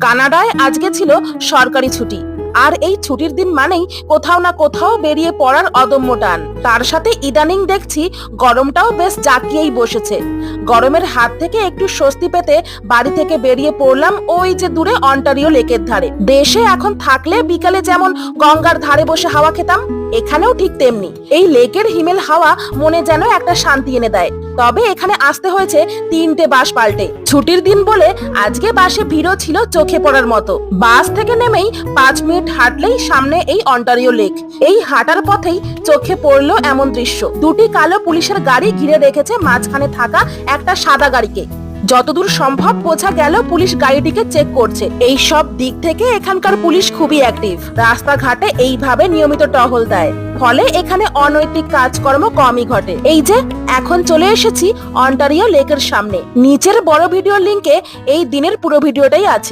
কানাডায় আজকে ছিল সরকারি ছুটি। আর এই ছুটির দিন মানেই কোথাও না কোথাও বেরিয়ে পড়ার অদম্য টান। তার সাথে ইদানিং দেখছি গরমটাও বেশ জাকিয়েই বসেছে। গরমের হাত থেকে একটু স্বস্তি পেতে বাড়ি থেকে বেরিয়ে পড়লাম ওই যে দূরে অন্টারিও লেকের ধারে। দেশে এখন থাকলে বিকালে যেমন গঙ্গার ধারে বসে হাওয়া খেতাম এখানেও ঠিক তেমনি। এই লেকের হিমেল হাওয়া মনে যেন একটা শান্তি এনে দেয়। তবে এখানে আসতে হয়েছে তিনটে বাস পাল্টে। ছুটির দিন বলে আজকে বাসে ভিড়ও ছিল চোখে পড়ার মতো। বাস থেকে নেমেই পাঁচ মিনিট হাঁটলেই সামনে এই অন্টারিও লেক। এই হাঁটার পথেই চোখে পড়ল এমন দৃশ্য। দুটি কালো পুলিশের গাড়ি ঘিরে রেখেছে মাঝখানে থাকা একটা সাদা গাড়িকে। যতদূর সম্ভব বোঝা গেল পুলিশ গাড়িটিকে চেক করছে। এই সব দিক থেকে এখানকার পুলিশ খুবই অ্যাক্টিভ রাস্তাঘাটে এইভাবে নিয়মিত টহল দেয়। ফলে এখানে অনৈতিক কাজকর্ম কমই ঘটে। এই যে, এখন চলে এসেছি অন্টারিও লেকের সামনে। নিচের বড় ভিডিও লিংকে এই দিনের পুরো ভিডিওটাই আছে।